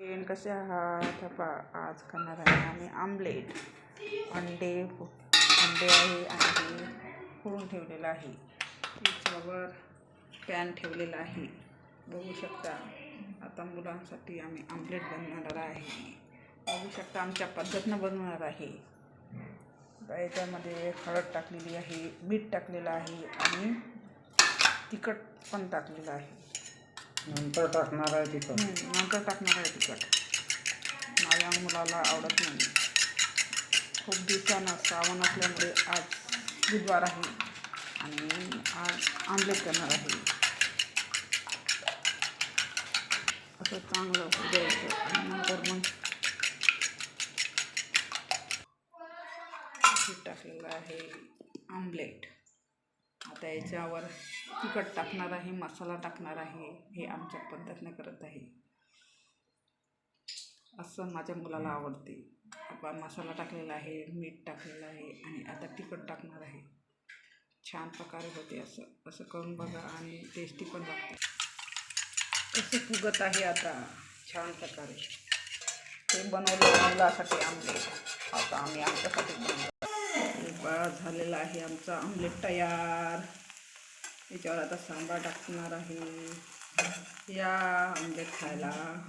Friend कसे आहात? पा आज करणार आहे आम्ही आमलेट. अंडे अंडे आहे आणि फोडून ठेवलेलं आहे. त्याच्यावर पॅन ठेवलेला आहे. बघू शकता आता मुलांसाठी आम्ही आमलेट बनवणार आहे. बघू शकता आमच्या पद्धतीनं बनवणार आहे. याच्यामध्ये हळद टाकलेली आहे मीठ टाकलेलं आहे आणि तिखट पण टाकलेलं आहे. नंतर टाकणार आहे तिथं. नंतर टाकणार आहे तिखट. माझ्या मुलाला आवडत नाही. खूप दिवसानं श्रावण असल्यामुळे आज बुधवार आहे आणि आज आमलेट करणार आहे. असं चांगलं द्यायचं आणि नंतर मग टाकलेलं आहे आमलेट. आता याच्यावर तिखट टाकणार आहे मसाला टाकणार आहे हे आमच्या पद्धतीने करत आहे. असं माझ्या मुलाला आवडते. आपण मसाला टाकलेला आहे मीठ टाकलेलं आहे आणि आता तिखट टाकणार आहे. छान प्रकारे होते असं. असं करून बघा आणि टेस्टी पण लागते. कसं फुगत आहे आता? छान प्रकारे. ते बनवलं मुलासाठी आमलेट आता आम्ही आमच्यासाठी बनवतो. हे झालेला आहे आमचा. आमलेट तयार. याच्यावर आता सांबार टाकणार आहे. या आमलेट खायला.